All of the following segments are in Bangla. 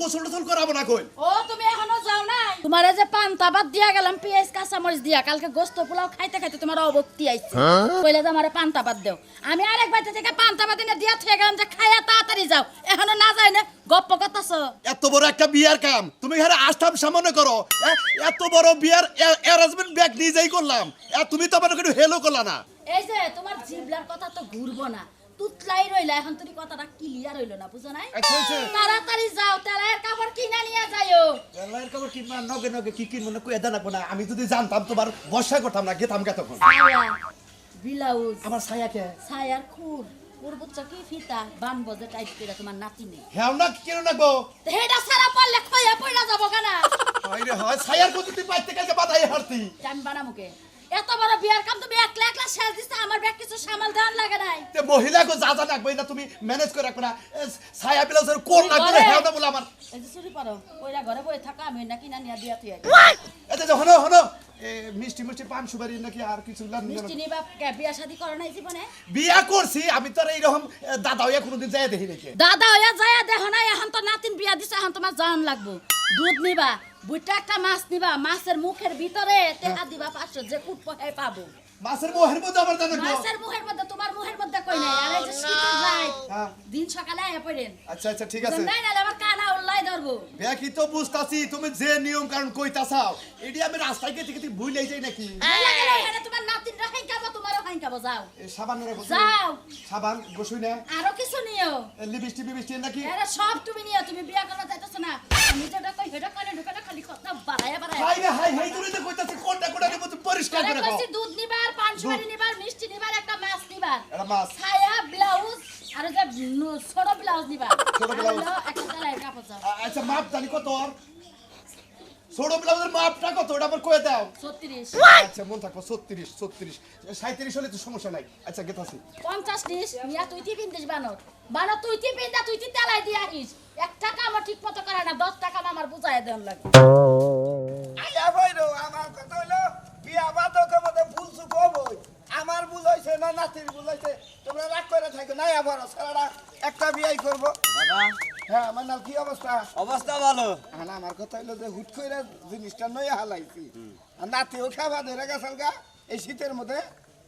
গোসল টোসল করাবো না কই? ও তুমি এখনও যাও নাই? তোমারে যে পান্তা ভাত দিয়া গেলাম পেঁয়াজ কাঁচা দিয়া কালকে গোস্ত পোলাও খাইতে খাইতে তোমার অবক্তি আইছে। কইলে যে আমারে পান্তা ভাত দেও। আমি আরেক বাড়িতে থেকে পান্তা ভাত এনে দিয়া থুয়ে গেলাম যে খাইয়া তাড়াতাড়ি যাও। এখনও না যায় না গপ্প করতাছ? এত বড় একটা বিয়ার কাম। তুমি এখানে আস্থাম সামান্য করো এ, এত বড় বিয়ার অ্যারেঞ্জমেন্ট ব্যাগ নিজেই করলাম। এ, তুমি তো আমার একটু হেলো করলা না। এই যে তোমার জিবলার কথা তো ঘুরবো না। তুতলাই রইলা এখন তুমি কথাটা ক্লিয়ার হইল না বুঝো নাই। তাড়াতাড়ি যাও তেলের কাপড় কিনা নিয়ে যাইও। এলাইয়ের খবর কিনবা নগে নগে কি কিনবো না কই এদা না। আমি যদি জানতাম তোমার বর্ষা করতাম না গেতাম গে তখন ব্লাউজ। আমার ছায়া কে? ছায়ার খুর। পূর্বোচ্চ কি ফিতা? বান বজে টাইট করে তোমার নাতি নেই হ্যাঁ না কেন না গো হেডা সারা পড়লে খয়া পড়া যাব কেনা? হয় রে হয়। ছায়ার কত তুই পাইতে কাছে বাধাই হারতি। আমি বানামুকে এত বড় বিয়ার কাম তুমি একলা একলা শেষ দিতে আমার ব্যাগ কিছু সামাল দেওয়ার লাগে নাই। তে মহিলাকে যা যা লাগবে না তুমি ম্যানেজ করে রাখবে না। ছায়া ব্লাউজের কোন লাগবে না হেও না বলে আমার। এই যে চুরি পারো ওইরা ঘরে বই থাকা আমি না কিনা নিয়ে দিয়া তুই এতে হনো হনো। মিষ্টি মিষ্টি পান সুপারি নাকি আর কিছু মিষ্টি নিবা কে বিয়া শাদি করো নাই জীবনে? বিয়া করছি আমি তো এই এইরকম দাদা হইয়া কোনোদিন যায় দেখি নাকি দাদা হইয়া যায় দেখো না এখন তো নাতিন বিয়া দিছে এখন তোমার জান লাগবো। দুধ নিবা বুইটা একটা মাছ নিবা মাছের মুখের ভিতরে তেহা দিবা পাঁচশো যে কুট পাবো। মাছের মোহের মধ্যে আমার গো। মাছের মুখের মধ্যে তোমার মুখের মধ্যে কই নাই? আর এই যে শীতের যাই হ্যাঁ। দিন সকালে আয়া পড়েন। আচ্ছা আচ্ছা ঠিক আছে। নাই না আমার কানা উল্লাই ধরবো। দেখি তো বুঝতাছি তুমি যে নিয়ম কারণ কইতাছাও এডি আমি রাস্তায় গেতে গেতে ভুলেই যাই নাকি? তোমার নাতিন রাখাই তোমার নাতিনরা হাইকাবো যাও। এ, সাবানের গোসল যাও। সাবান গোসুই না। আরও কিছু নিও। লিপস্টিক বিবিস্টিক নাকি? এরা সব তুমি নিও তুমি বিয়া করতে চাইতেছ না আমি যেটা কই হেটা কানে ঢুকাটা খালি কথা বাড়ায়া হাই রে হাই হাই তুমি তো কইতাছি কোনটা কোনটা দেব তুমি পরিষ্কার করে কও। কইছি দুধ নিবার পান সুপারি নিবার মিষ্টি নিবার একটা মাছ নিবার। মাছ। ছায়া ব্লাউজ আর যে ছোট ব্লাউজ নিবা ছোট ব্লাউজ। একটা কাপড় আচ্ছা মাপ জানি কত ছোট ব্লাউজের মাপটা কত? ওটা আমার কয়ে দাও। 36 আচ্ছা মন থাকব ছত্রিশ ছত্রিশ। সাঁত্রিশ হলে তো সমস্যা নাই। আচ্ছা গেতাছি। পঞ্চাশ নিস মিয়া তুই টি পিন্দিস বানর? বানর তুই টি পিন্দা তুই টি তেলাই দিয়ে আহিস এক টাকা আমার ঠিক মতো করে না দশ টাকা আমার বুঝাই দেন লাগে। আয়া বইরো আমার কথা হইল বিয়া বাদকের মধ্যে ভুল চুক হবই আমার ভুল হয়েছে না নাতির ভুল তোমরা রাগ করে থাকো নাই আবার সারাটা একটা বিয়াই করব। দাদা হ্যাঁ আমার নাম কি অবস্থা? অবস্থা ভালো। আর আমার কথা হইল যে হুট করে জিনিসটা নয় হালাইছি। আর নাতিও খাবার ধরে গেছাল গা এই শীতের মধ্যে।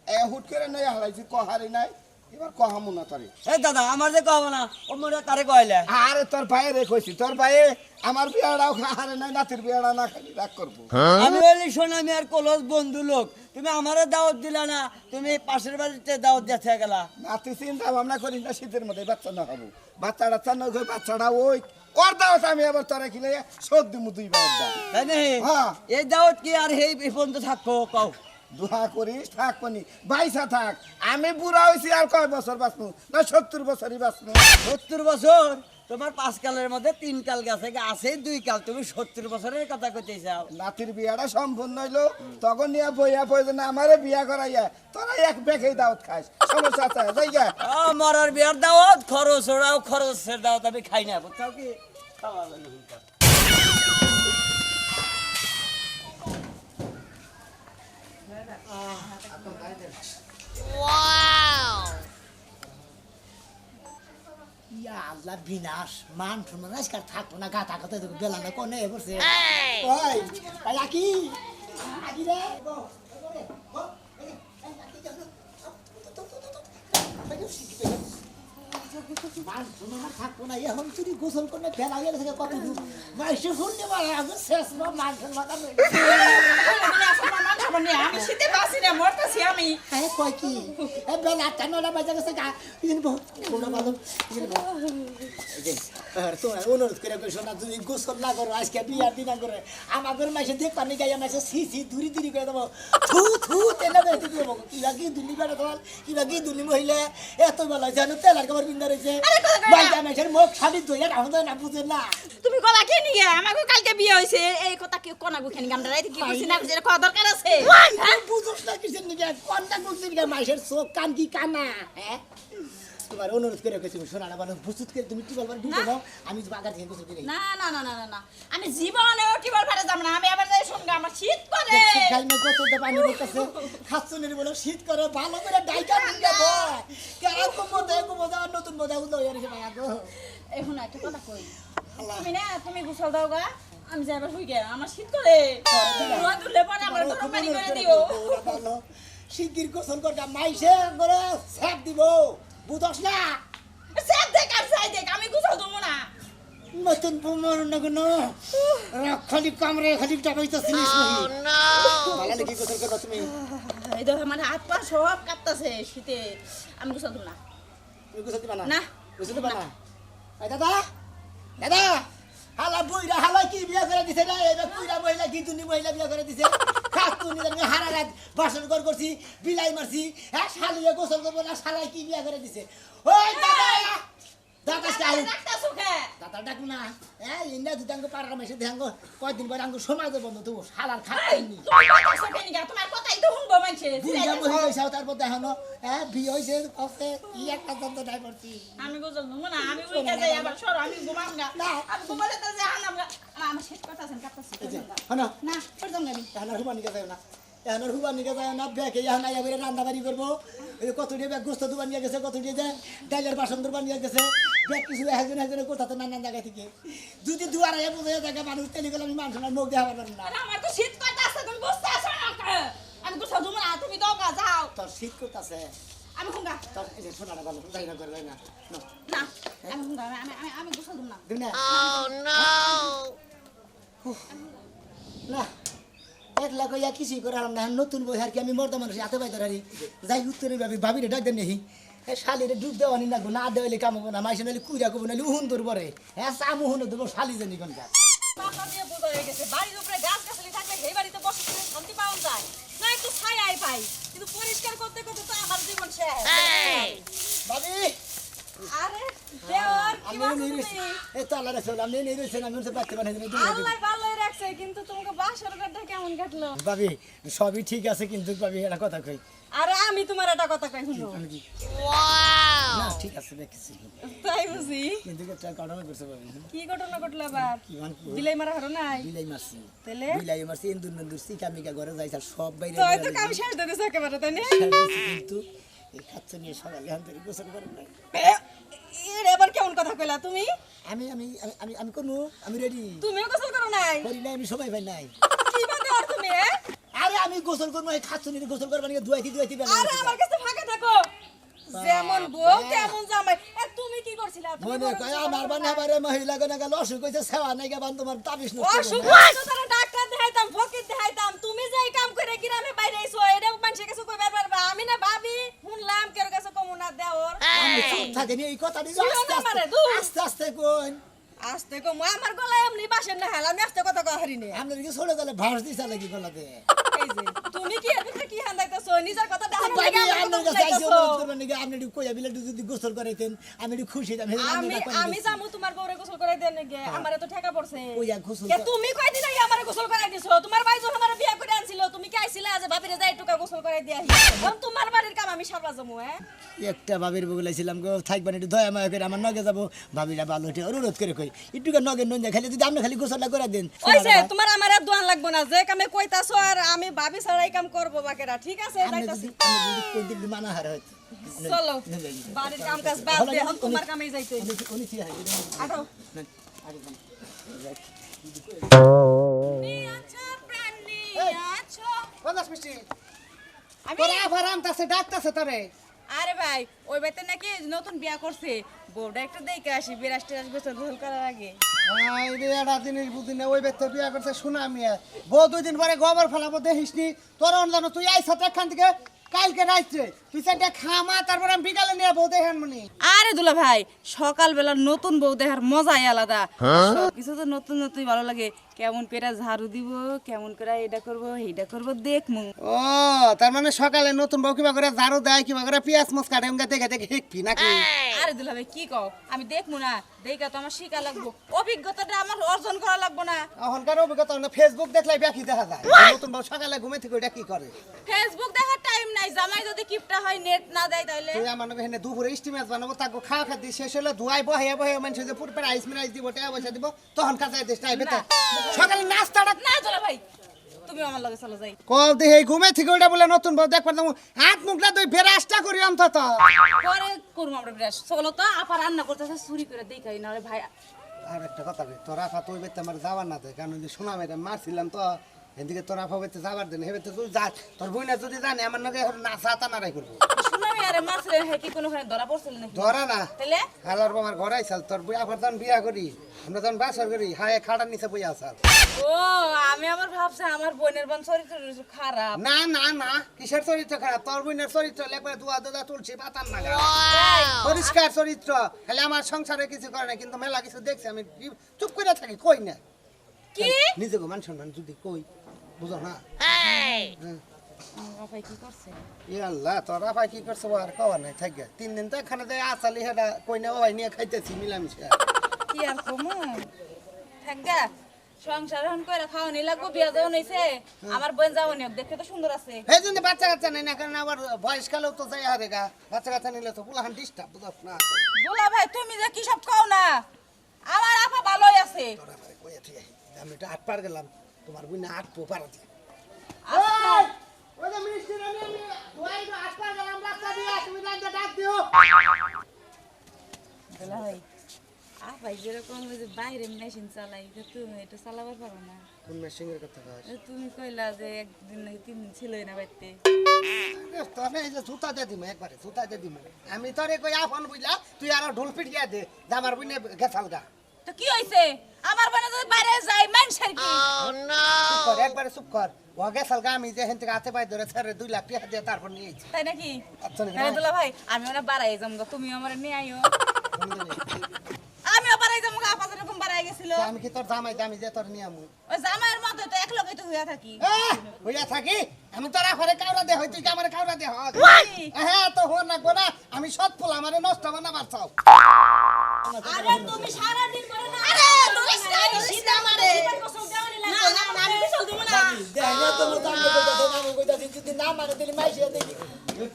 এ হুট করে নয় হালাইছি কহারি নাই। এবার কহামু না তরে। এই দাদা আমার যে কব না ও মনে হয় তারে কইলে আরে তোর ভাইয়ে রে কইছি তোর ভাইয়ে আমার বিয়াটাও হারে নাই নাতির বিয়াটা না খালি রাগ করব। আমি বলি শোনা আমি আর কলস বন্ধু লোক। তুমি আমারে দাওয়াত দিলা না তুমি পাশের বাড়িতে দাওয়াত দিতে গেলা। নাতি চিন্তা ভাবনা করি না শীতের মধ্যে বাচ্চা না হব। বাচ্চা টাচ্চা না বাচ্চাটা ওই। ওর দাওয়াত আমি আবার তোরা কিনে শোধ দিমু দুই বার দাও তাই নাকি? হ্যাঁ। এই দাওয়াত কি আর এই এই পর্যন্ত থাকব কও। দুহা করিস থাক পানি বাইসা থাক। আমি বুড়া হয়েছি আর কয় বছর বাঁচবো না সত্তর বছরই বাঁচবো সত্তর বছর? তোমার পাঁচ কালের মধ্যে তিন কাল গেছে আছে দুই কাল। তুমি সত্তর বছরের কথা কইতে চাও নাতির বিয়াটা সম্পূর্ণ হইল। তখন নিয়ে বইয়া প্রয়োজন আমারে বিয়া করাইয়া তোরা এক বেখেই দাওয়াত খাস। সমস্যা আছে জায়গা আমার আর বিয়ার দাওয়াত খরচ ওরাও খরচের দাওয়াত আমি খাই না বুঝছ কি? খাওয়া যাবে না। ইয়া আল্লাহ বিনাশ মান শুনো আজকাল থাকব না গাতা কথা দেখো বেলা না কোনে বসে আকি রে গো, গো গো, তো, তো, তো, তো, এখন তুই গোসল করলে বেলা হয়ে গেছে কত দূর মাইসে শুনতে শেষ মান শুনো না আমি শীতে বাসি না আমি হ্যাঁ কয় কি? এ বেলা আটটা নটা বাজে গেছে গা ইদিন বহু ভালো ইদিন বহু এই যে, আর তোমার অনুরোধ করে কইছো না তুমি গোসল না করো আজকে বিয়ার দিন না করে। আমাদের মাসে দেখ পানি গাইয়া মাসে সি সি দূরি দূরি করে দেবো। থু থু তেলে করে দিতে দেবো। কিবা কি দুলি বেড়া তোমার কিবা কি দুলি মহিলা এত বেলা জানো তেলার কাপড় পিন্দা রয়েছে বাইটা মাসের মুখ শাড়ি ধুইয়া রাখো না বুঝে না। তুমি গলা কে নিয়ে আমাকে কালকে বিয়ে হয়েছে এই কথা কি কোনা গুখানি গামটা রাইতে কি করছি না যেটা কথা দরকার আছে? বুঝোস না কিসের নিকে কন্যা করছিস মাসের চোখ কান কি কানা হ্যাঁ তোমার অনুরোধ করে কইছি সোনাটা বানো প্রস্তুত করে তুমি টিবল ঢুকে দাও আমি বাগার থেকে গোসল করে না না না না না না। আমি জীবনে টিবল যাব না আমি আবার যাই সঙ্গে আমার শীত করে। গোসল তো পানি দিতেছে খাচ্ছুনের বলে শীত করে ভালো করে ডাইকা কেন আর নতুন হয়েছে ভাইয়া গো। এখন একটা কথা কই। তুমি না তুমি গোসল দাও গা আমি যাইবার হই গে আমার শীত করে। রোদ উঠলে পরে আমার গরম পানি করে দিও। শিগগির গোসল করতে মাইসে করে স্যাপ দিব। বুঝস না? স্যাপ দেখ আর সাই দেখ আমি গোসল দেবো না। নতুন প্রমাণ না কোনো? খালি কামড়ে খালি টাকাইতেছিস ভালো নাকি গোসল করবা তুমি? এই দেখো আমার হাত পা সব কাঁপতাছে শীতে। আমি গোসল দেবো না। তুমি গোসল দিবা না? না। গোসল দিবা না? দাদা? দাদা? হালা বুইরা হালা কি বিয়া করে দিছে না এবার বুইরা মহিলা কি তুমি মহিলা বিয়া করে দিছে। খাস তুমি জানি হারা রাত বাসন কর করছি, বিলাই মারছি। হ্যাঁ শালিয়ে গোসল করব না শালাই কি বিয়া করে দিছে? ওই দাদা! কয়দিন পরে বন্ধ তোমার কথাই তো শুনব হয়েছে তারপর দেখানো। হ্যাঁ বিয়ে হয়েছে কফে কি একটা দ্বন্দ্ব করছি। আমি গোসল না আমি ওই কাজে আবার সর আমি ঘুমাম না। আমি ঘুমালে তো যে আমার- আমার শেষ কথা আছে কাঁপতাছে হনো না করতাম না আমি এহানোর হুবা নিকে না। এহানোর হুবা নিকে যায় না ব্যাগে এখন আইয়া বেরে রান্না বাড়ি করব। ওই কত দিয়ে ব্যাগ গোস্ত দুবার নিয়ে গেছে কত দিয়ে যায় ডাইলের বাসন দুবার নিয়ে গেছে। ব্যাগ কিছু একজন একজন কোথা তো নানান জায়গা থেকে। যদি দুয়ার আইয়া বোঝা জায়গা মানুষ তেলি গেলে আমি মানুষ মুখ দেখা পারলাম না। আমার তো শীত করতেছে তুমি বুঝতে আসো না আমি গোসল দেবো না তুমি গা যাও। তোর শীত করতেছে। আমি হুঙ্গা তোর এই যে সোনাটা ভালো যাই না করে না না না আমি হুঙ্গা আমি আমি আমি গোসল দেবো না। দিবি না। না। একলা কইয়া কিছুই করে না নতুন বই আর কি আমি মর্দা মানুষ হাতে পাইতে পারি যাই উত্তরে ভাবি ভাবিরে ডাক দেন নেহি। এ শালিরে ডুব দেওয়া নি না গো, না দেওয়ালে কাম হব না। মাইসে নাহলে কুইরা কবো নাহলে উহুন তোর পরে হ্যাঁ চামু হুন দেবো শালি জানি হয়ে গেছে। বাড়ির উপরে গাছ গাছালি থাকলে সেই বাড়িতে বসে শান্তি পাওয়া যায়। না একটু ছায়াই পাই কিন্তু পরিষ্কার করতে করতে তো আমার জীবন শেষ। ভাবি! আরে দেওয়ার কি আমি নিয়ে তুমি? এ তো আল্লাহ রয়েছেন আমি হচ্ছে পারতে পারি না আল্লাহ রাখছে কিন্তু তোমাকে বাসার ঘরটা কেমন কাটলো? ভাবি সবই ঠিক আছে কিন্তু ভাবি একটা কথা কই। আরে আমি তোমার একটা কথা কই শুনো। না ঠিক আছে দেখছি। তাই বুঝি? কিন্তু একটা ঘটনা করছে ভাবি। কি ঘটনা ঘটলো আবার? কি মান বিলাই মারা হারো নাই? বিলাই মারছি। তাহলে? বিলাই মারছি এন্দুর মেন্দুর সিকা ঘরে যাইছে সব বাইরে তো তো কাম শেষ দিতেছ একেবারে তাই না? কিন্তু এই খাচ্ছে নিয়ে সকালে হান গোসল করে কেমন কথা কইলা তুমি? আমি আমি আমি- আমি করব আমি রেডি তুমিও গোসল করো নাই? করি নাই আমি সবাই ভাই নাই। কি বাদে আর তুমি আরে আমি গোসল করব এই খাচ্ছে গোসল করব নিয়ে দুয়াইতি বেলা আরে আমার কাছে ফাঁকা থাকো। যেমন বউ তেমন জামাই। তুমি কি করছিলা? তুমি মনে কয় আমার বানে বেলা- মহিলা গনা গেল অসুখ হইছে সেবা নাই গাবান তোমার তাবিশ নষ্ট অসুখ না। হয়েছে তারা ডাক্তার দেখাইতাম ফকির দেখাইতাম তুমি যে এই কাম করে গ্রামে বাইরে আইছো এটা মানুষের কাছে কইবার পারবা আমি না ভাবি শুনলাম কেউ কাছে কমুনা দেওর আমি চুপ থাকি নি, এই কথাটি আস্তে আস্তে আস্তে কোন আস্তে কম আমার গলায় এমনি বাসের না হেল আস্তে কথা কয় নে। আপনার কি ছোট গেলে ভাস দিছা নাকি গলাতে। তুমি কি এর কি হান্দাইতেছো? নিজের কথা ভাবি, লাগে আমার। অনুরোধ করবেন নাকি, আপনি একটু কইয়া বিলে যদি গোসল করাইতেন, আমি একটু খুশি আমি আমি আমি। যামু তোমার বউরে গোসল করাই দেন নাকি আমারে তো ঠেকা পড়ছে। ওই এক গোসল তুমি কয়দিন আগে আমারে গোসল করাই দিছো? তোমার ভাই যখন আমারে বিয়া করে তুমি কি আইছিলা যে ভাবিরে যাই টুকা গোসল করাই দিয়া এখন তোমার বাড়ির কাম আমি সামলা যাব হ্যাঁ একটা ভাবির বগলাইছিলাম গো থাকবেন একটু দয়া মায়া করে আমার নগে যাব ভাবিরা ভালো উঠে অনুরোধ করে কই একটু নগে নন খালি যদি আপনি খালি গোসলটা করে দেন ওই যে তোমার আমার আর দোয়ান লাগবো না যে কামে কইতাছো আর আমি ভাবি ছাড়াই কাম করব বাকেরা ঠিক আছে যাইতাছি মানা হার হয়তো চলো বাড়ির কাম কাজ বাদ দিয়ে এখন তোমার কামেই যাইতে আটো আরে আচ্ছা। পঞ্চাশ মিষ্টি। আমি তোরা আবার আমতাছে ডাকতাছে তোরে। আরে ভাই ওই নাকি নতুন বিয়া করছে। বউটা একটা দেখে আসি বিরাজ টিরাজ গোসল গোসল করার আগে। রে বুঝি না ওই বিয়া করছে শোনা মিয়া। বউ দুই দিন পরে গোবর ফেলাবো দেখিস নি তোর অনলাইন তুই আইস এখান থেকে কালকে রাইছে তুই সেটা খামা তারপরে আমি বিকালে নিয়ে বউ দেখেন মনি। আরে দুলা ভাই সকালবেলা নতুন বউ দেখার মজাই আলাদা। কিছু তো নতুন নতুন ভালো লাগে। কেমন করে ঝাড়ু দিব কেমন করে এটা করব এইটা করব দেখমু। ও তার মানে সকালে নতুন বউ কিবা করে ঝাড়ু দেয় কিবা করে পেঁয়াজ মস কাটে দেখে দেখে নাকি? আরে দুলা ভাই কি কও? আমি দেখমু না। দেখা তো আমার শিখা লাগবো। অভিজ্ঞতাটা আমার অর্জন করা লাগবো না। এখনকার অভিজ্ঞতা না ফেসবুক দেখলে ব্যাকি দেখা যায়। নতুন বউ সকালে ঘুমে থেকে ওইটা কি করে? ফেসবুক দেখার টাইম নাই জামাই যদি কিপটা হয় নেট না দেয় তাইলে তুই আমার নাকি হেনে দুপুরে স্টিমাস বানাবো তাকে খাওয়া খাদ্য শেষ হলে ধুয়াই বহে বহে মানুষ যে পুরো আইস মিনাইস দিব টাকা পয়সা দিব তখন কাছে দেশ টাইপে তো। সকালে নাস্তাটা না দুলা ভাই তুমি আমার লগে চলো যাই। কল দিয়ে এই ঘুমে থেকে ওইটা বলে নতুন বউ দেখবার যাব হাত মুখটা তুই ফেরাসটা করি অন্তত। পরে করব আমরা বিরাস চলো তো আপা রান্না করতেছে চুরি করে দেখাই নাহলে ভাই আর একটা কথা বে তোর তুই বেতে আমার না কারণ শোনা মারছিলাম তো এদিকে তোর আফা বেতে যাবার দেন হেবে তো তুই যা তোর বইনা যদি জানে আমার নাকি এখন না সাতা নাড়াই করব। শুনামি আরে মাছরে হ্যাঁ কি কোনো ওখানে ধরা পড়ছিল নাকি? ধরা না। তাইলে হালার আমার ঘরে আইসাল তোর বই আফার যখন বিয়া করি আমরা যখন বাসর করি হায় খাটার নিচে বই আসাল। ও আমি আবার ভাবছি আমার বোনের বোন চরিত্র খারাপ। না না না কিসের চরিত্র খারাপ? তোর বইনের চরিত্র লেখবে দুয়া দুদা তুলছি পাতার না পরিষ্কার চরিত্র। খালি আমার সংসারে কিছু করে না কিন্তু মেলা কিছু দেখছি আমি চুপ করে থাকি কই না? কি? নিজেকে মান সম্মান যদি কই। বুঝো না? ভাই কি করছে? ই আল্লাহ তোরা ভাই কি করছ আর কবার নাই থাক তিন দিন তো এখানে দেয় আসালি হেটা কই ওই নিয়ে খাইতেছি মিলামিশা। কি আর কমু? থাকগা সংসার হন করে খাওয়ানি লাগবো বিয়া যাও নইছে আমার বোন যাও নি দেখতে তো সুন্দর আছে। এই জন্য বাচ্চা কাচ্চা নেই না কারণ আবার বয়সকালেও তো যাই হারে গা। বাচ্চা কাচ্চা নিলে তো পুলাহান ডিস্টার্ব বুঝছ না? দুলা ভাই তুমি যে কি সব খাও না? আমার আপা ভালোই আছে। তোরা ভাই কই আছে আমি তো আট পার গেলাম। তোমার বুঝনা আট পো পারা দিয়ে আমি দুয়াই তো আট পার গেলাম রাস্তা দিয়ে তুমি রাজ্যে ডাক দিও। দুলা ভাই আপাই যেরকম ওই যে বাইরে মেশিন চালাই তো তুমি এটা চালাবার পারো না। কোন মেশিনের কথা কস? এ তুমি কইলা যে একদিন নাকি তিন দিন ছিলই না বাড়িতে তবে এই যে জুতা দিয়ে দিমু একবারে জুতা দিয়ে দিমু। আমি তোরে কই আপন বুঝলা তুই আর ঢোল পিটিয়া দে আমার বুঝনে গেছাল গা তো কি হইছে? আমার বোনে যদি বাইরে যাই মানুষের কি? চুপ কর একবারে চুপ কর। ও গেছাল গা আমি যে হেন থেকে হাতে ধরে দুই লাখ টাকা দিয়ে তারপর নিয়ে আইছি। তাই নাকি? আচ্ছা? হ্যাঁ দুলা ভাই আমি ওনা বাড়াই যাম গো তুমি আমার নিয়ে আইও। আমিও বাড়াই যাম গো আপা যেরকম বাড়াই গেছিল। আমি কি তোর জামাই আমি যে তোর নিয়ে আমু। ওই জামাইয়ের মধ্যে তো এক লগে তো হইয়া থাকি। হইয়া থাকি? আমি তোর আফারে কাউরা দে হয় তুই কি আমার কাউরা দে হয় তো হো না গোনা আমি সৎ ফুল আমারে নষ্ট বানাবার চাও। আরে তুমি সারা দিন করে না আরে তুমি সারা দিন দেওয়ানি লাগবে না না আমি কসম দেব না দেখে তো মতো আমি কইতাছি না আমি কইতাছি যদি না মানে দিলে মাইসিয়া দেখি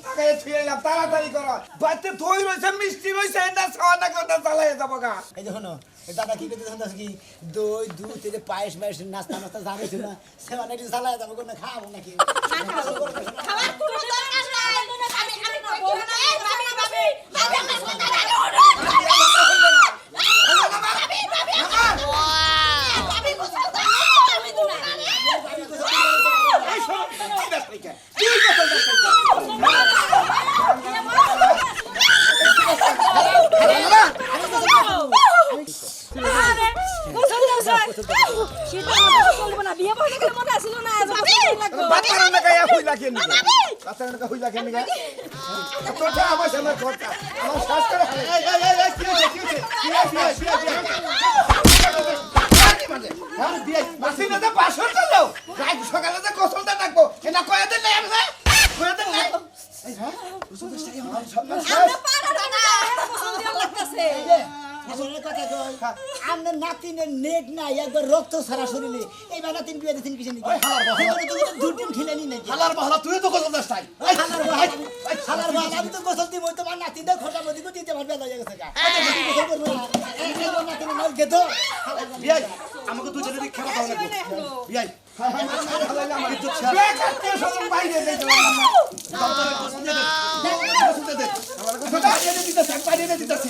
টাকায় থুয়ে এলাম তাড়াতাড়ি করো বাড়িতে দই রয়েছে মিষ্টি রয়েছে এটা খাওয়া কথা চালাই যাব গা এই যে শোনো দাদা কি করতে জানতাস কি দই দুধ থেকে পায়েস মায়েস নাস্তা নাস্তা জানিস না সেখানে একটু চালাই যাব কোনো খাব নাকি খাবার কোনো দরকার নাই আমি আমি বলব না ভাবি ভাবি ভাবি গায়ে হই লাগে নি বাচ্চারা না হই লাগে নি গা? তোর যা আমার সামনে ঘরটা আমার শ্বাস করে এই, এই, এই, এই, কি হয়েছে, কি হয়েছে? কি হয়েছে, কি হয়েছে? হ্যাঁ দিয়ে মাসিনে তো? চলো রাত সকালে তো গোসলটা ডাকবো এটা কয়ে দেন নাই আমি কয়ে দেন নাই। এই হ্যাঁ? সম্মান শেষ আসলে কথা কই আপনার নাতিনের নেট নাই একবার রক্ত সারা শরীরে এইবার নাতিন বিয়ে দিতেন কিছু নাকি? দুদিন খেলেনি নাকি? হালার বাহালা তুই তো গোসল দাস তাই এই, হালার এই, হালার বাল আমি তো গোসল দিব তোমার নাতিনদের খোঁজা মধ্যে তো দিতে পারবে না গেছে গা। না। এই এই নাতিন মার গেতো বিয়াই আমাকে দুজনে খেলা দাও লাগবে। বিয়াই দে। দে। দিতেছি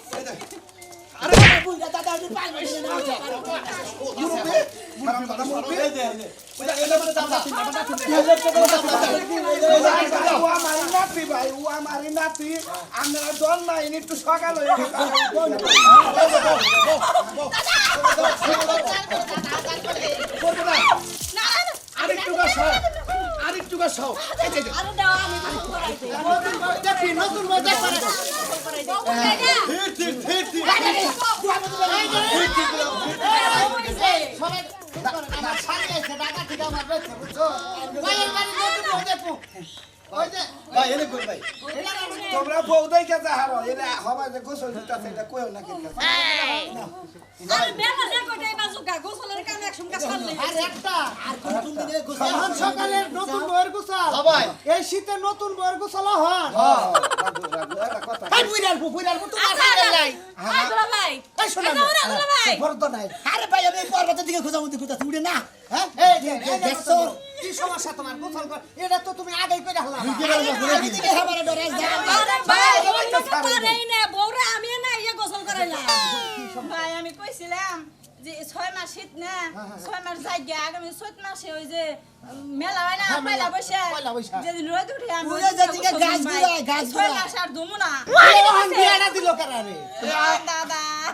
আপনারা দল নাই একটু সকাল হয়ে। আরেকটু বয়স হোক নতুন বয়স ভাই এনে কই ভাই? তোমরা বউদাই কে যাহারো এনে হবা যে গোসল দিতাছে এটা কইও না কেন আরে বেটা দে কই দেই বাজুকা গোসলের কাম একশন এই শীতে নতুন বউয়ের গোসল হন হ্যাঁ, দিকে খোঁজামুদি খোঁজাছি উড়ে না। হ্যাঁ? এই যে, এই যে, দেখছ? কি সমস্যা তোমার গোসল কর এটা তো তুমি আগেই করে হলা আমি দিকে যা আরে ভাই ওই তো পারেই না বউরে আমি না ইয়ে গোসল করাইলাম ভাই আমি কইছিলাম যে ছয় মাস শীত না ছয় মাস যাই গিয়া আগামী চৈত মাসে ওই যে মেলা হয় না হ্যাঁ, মেলা, পয়লা বৈশাখ। যেদিন রোদ উঠে আমি ছয় মাস আর দুমু না। দাদা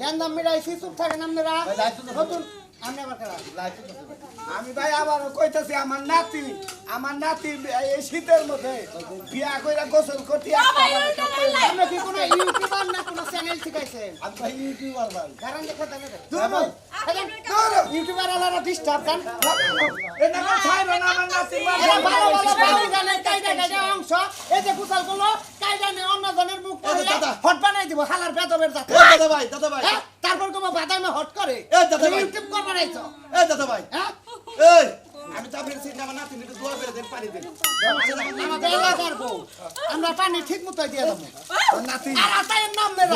জ্ঞান দাম মিরাইছি চুপ থাকেন আপনারা। নতুন আমি ভাই আবার কইতাছি আমার নাতি আমার নাতি এই শীতের মধ্যে বিয়া কইরা গোসল করতে। আপনি কি কোনো ইউটিউবার না কোনো চ্যানেল শিখাইছেন আমি ভাই ইউটিউবার ভাই। কারণ দেখো তাহলে দূর ইউটিউবার আলাদা ডিস্টার্ব কান এটা না ছাইরো না আমার নাতি এরা ভালো ভালো পানি গানে কায়দা কায়দা অংশ এই যে অন্য জনের মুখ। হট বানাই দিব হালার বেদবের জাত দাদা ভাই, দাদা ভাই। হ্যাঁ? তারপর কোনো বাদামে হট করে এই দাদা ভাই। ইউটিউব করাইছো এই দাদা ভাই হ্যাঁ এই আমি তো আপনার আমরা পানি ঠিক মতো নাম না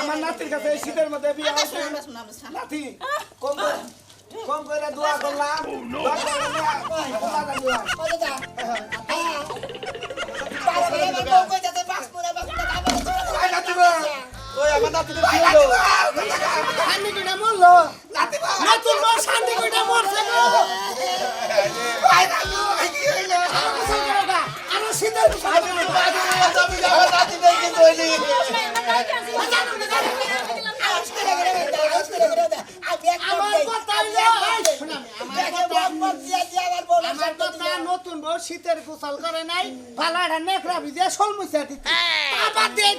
আমার নাতির কাছে শীতের মধ্যে নাতি কম কম করে দোয়া করলাম। ওই আমার নাতি মরলো নাতি নতুন বউ শীতের গোসল করে নাই পালাড়া নেকড়া ভিজে সমস্যা দিতে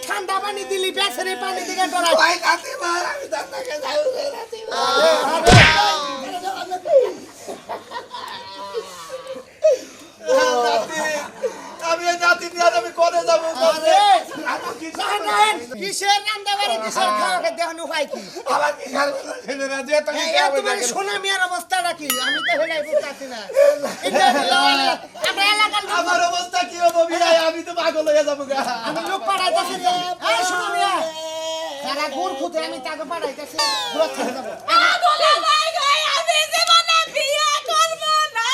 ঠান্ডা পানি দিলি বেসরে পানি দিকে ডরা ভাই কাতি ভাই আমি দাদাকে যাব? কিসের রান্দা বাড়ি কিসের খাওয়া খেতে দেখানো উপায় কি আমার কি ছেলেরা যে তো কি এই খাবে তোমার সোনা মিয়ার অবস্থাটা কি? আমি তো হেলাই বুঝতেছি না। আমরা এলাকার আমার অবস্থা কি হব বিয়াই আমি তো পাগল হয়ে যাব গা। আমি লোক পাঠাইতেছি এই সোনা মিয়া গুড় আমি তাকে থেকে যাব দুলা ভাই, ভাই, আমি জীবনে বিয়ে করব না।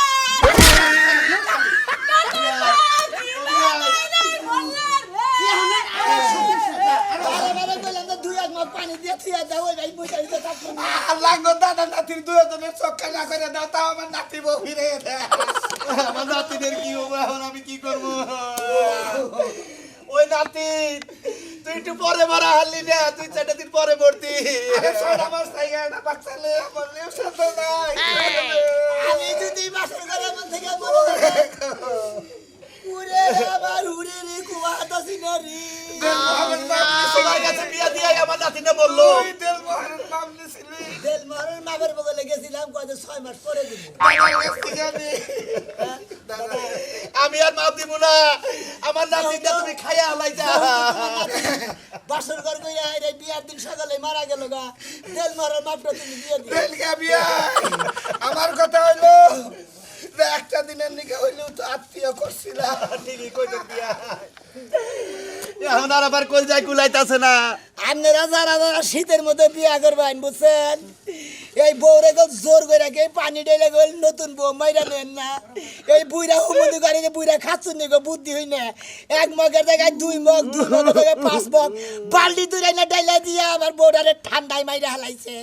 নতুন বউ, বিয়ে হয় নাই, বললে রে। আল্লাহ গো দাদা নাতির দুজনের চক্কা না করে দাও তাও আমার নাতি বউ ফিরে আমার নাতিদের কি হব এখন আমি কি করব? ওই নাতি তুই একটু পরে মারা হারলি না তুই চারটে দিন পরে ভর্তি আরে ছয়টা মাস থেকে একটা বাচ্চা নিয়ে আমার লিপসা তো নাই। আমি যদি বাসর ঘরে ওরে আমার হুরে রে কুয়াতা সিনা দেল মোহাম্মদ মামনি সবাই কাছে বিয়া দিয়ে আমার নাতিনে বলল। ওই দেল মোহাম্মদ মামনি ছিলি দেল বগলে গেছিলাম কয়তে 6 মাস পরে দিব। হ্যাঁ? আমি আর মাপ দিব না। আমার নাতিনে তুমি খাইয়া আলাই যা। বাসর ঘর কইরা আইরে বিয়ার দিন সকালে মারা গেল গা। দেল মোহাম্মদ মাপটা তুমি দিয়ে দিও। দেল বিয়া আমার কথা হইল একটা দিনের নিকে হইলেও তো আত্মীয় করছিলাম ঠিকই কইতে দিয়া এখন আর আবার কই যাই কুলাইতাছে না আপনারা যারা যারা শীতের মধ্যে বিয়া করবেন বুঝছেন এই বউরে গো জোর করে গে পানি ঢেলে গেল নতুন বউ মাইরা নেন না এই বুইরা হুমুদি করে যে বুইরা খাচ্ছুন নিগো বুদ্ধি হই না এক মগের জায়গায় দুই মগ দুই মগের জায়গায় পাঁচ মগ বাল্টি দুই না ডাইলা দিয়া আমার বউটারে ঠান্ডায় মাইরা হালাইছে